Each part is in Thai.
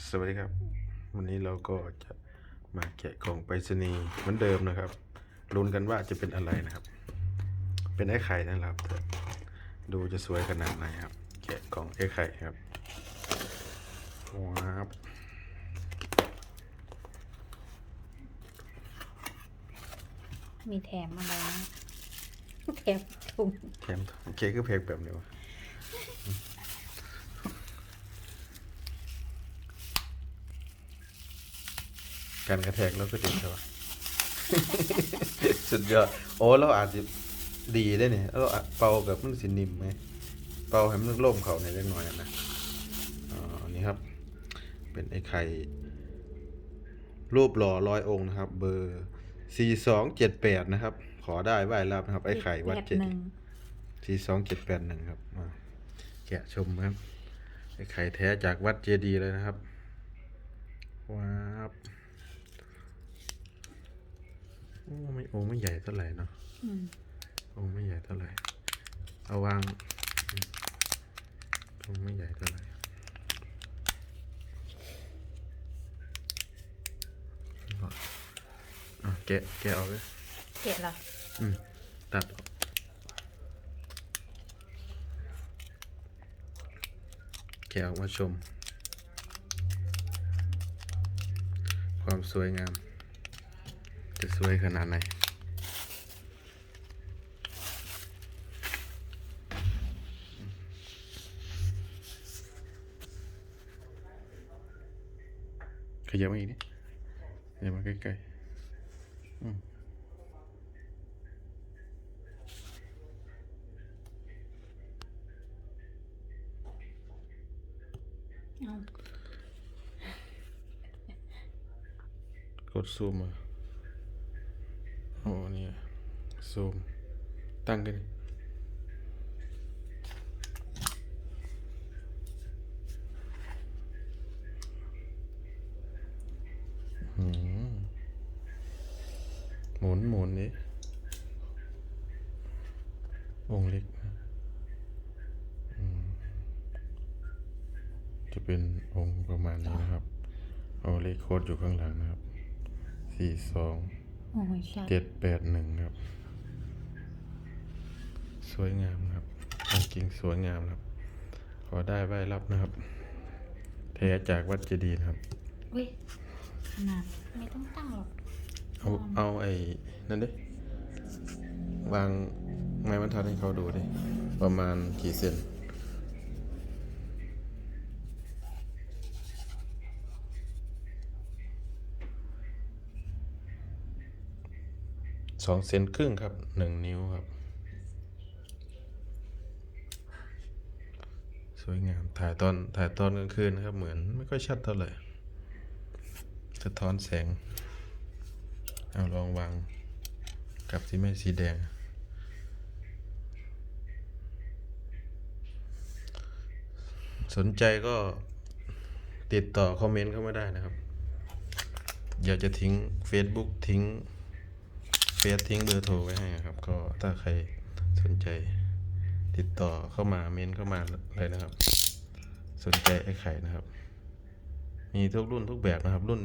สวัสดีครับ วันนี้เราก็จะมาแกะกล่องไปรษณีย์เหมือนเดิมนะครับลุ้นกันว่าจะเป็นอะไรนะครับ เป็นไอ้ไข่นะครับแต่ดูจะสวยขนาดไหนครับ แกะกล่องไอ้ไข่ครับว้าวมีแถมอะไรนะแถมถุงแถมโอเคคือเพลงแบบนี้วะ การกระแทกแล้วก็ดีใช่ปะสุดยอด โอ้เราอาจจะดีได้เนี่ยเราอาจเป่ากับมันสินิ่มไหมเป่าให้มันล่มเขาในอยเล็กน้อยอะนะอ๋อนี่ครับ เป็นไอ้ไข่รูปหล่อร้อยองค์นะครับ เบอร์สี่สองเจ็ดแปดนะครับ ขอได้ไหว้รับนะครับ ไอ้ไข่วัดแปเจ็ดหนึ่งสี่สองเจ็ดแปดหนึ่งครับมาแกะชมครับไอ้ไข่แท้จากวัดเจดีย์เลยนะครับว้าว โอ้ไม่องค์ไม่ใหญ่เท่าไหร่เนาะอืมองค์ไม่ใหญ่เท่าไหร่ เอาวางอืมองค์ไม่ใหญ่เท่าไหร่อะแกะแกะออกเลยเกะเหรออืมตัดออกแกะออกมาชม ความสวยงาม จะสวยขนาดไหนขยับมาอีกนิดขยับมาใกล้ๆอืมเอากดซูมมา โอ้เนี่ยซูม ตั้งกันหมุนหมุนดิองค์เล็กนะจะเป็นองค์ประมาณนี้นะครับ เอาเลขโค้ดอยู่ข้างหลังนะครับสี่สอง โอ้ยชัดเจ็ดแปดหนึ่งครับ สวยงามครับของจริงสวยงามครับ ขอได้ไหว้รับนะครับแท้จากวัดเจดีย์นะครับอุ้ยขนาดไม่ต้องตั้งหรอก เอาเอาไอ้นั่นดิวางไม้บรรทัดให้เขาดูดิ ประมาณกี่เซน สองเซนครึ่งครับหนึ่งนิ้วครับ สวยงาม ถ่ายตอนถ่ายตอนกลางคืนนะครับ เหมือนไม่ค่อยชัดเท่าไหร่สะท้อนแสง เอาลองวางกับที่ไม่สีแดง สนใจก็ติดต่อคอมเมนต์เข้ามาได้นะครับ อยากจะทิ้ง Facebook ทิ้ง ฟซทิ้งเบอร์โทรไว้ให้ครับ ก็ถ้าใครสนใจ ติดต่อเข้ามาเมนเข้ามาเลยนะครับ สนใจไอ้ไข่นะครับ มีทุกรุ่นทุกแบบนะครับ รุ่น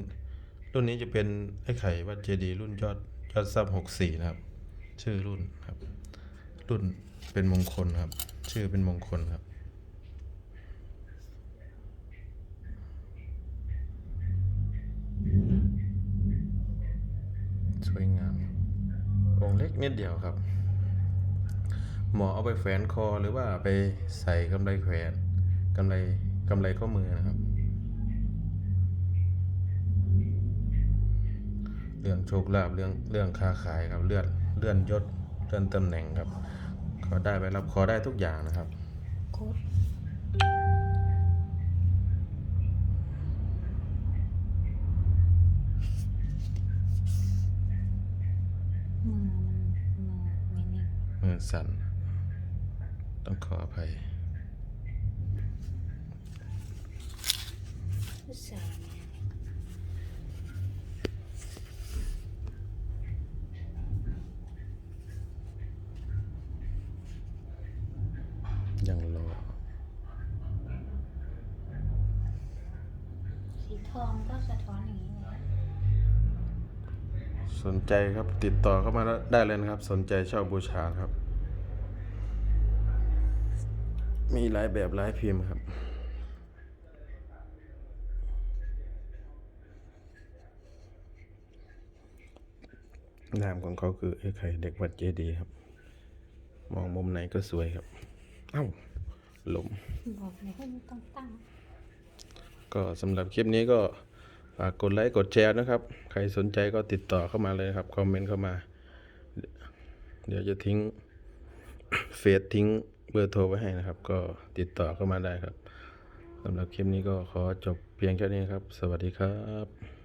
รุ่นนี้จะเป็นไอ้ไข่วัดเจดีรุ่นยอดยอดซับหกสี่นะครับ ชื่อรุ่นครับ รุ่นเป็นมงคลครับ ชื่อเป็นมงคลครับ ล็กนิดเดียวครับ หมาะเอาไปแขวนคอหรือว่าไปใส่กำไรแขวนกำไรกำไรข้อมือนะครับ เรื่องโชคลาภเรื่องเรื่องค้าขายครับเลื่อนเลื่อนยศเลื่อนตำแหน่งครับขอได้ไปรับขอได้ทุกอย่างนะครับอืม มือไม่นิ่งมือสั่น ต้องขออภัยสาวเนี่ยยังรอทองก็สะท้อนอย่างนี้เลย สนใจครับติดต่อเข้ามาได้เลยนะครับ สนใจชอบบูชาครับ มีหลายแบบหลายพิมพ์ครับนามของเขาคือไอ้ไข่เด็กวัดเจดีย์ครับ มองมุมไหนก็สวยครับ เอ้าหลมบอกเลยให้ไม่ต้องตั้งก็สำหรับคลิปนี้ก็ ฝากกดไลค์กดแชร์นะครับ ใครสนใจก็ติดต่อเข้ามาเลยครับ คอมเมนต์เข้ามา เดี๋ยวจะทิ้งเฟซทิ้งเบอร์โทรไว้ให้นะครับ ก็ติดต่อเข้ามาได้ครับสำหรับคลิปนี้ก็ขอจบเพียงแค่นี้ครับ สวัสดีครับ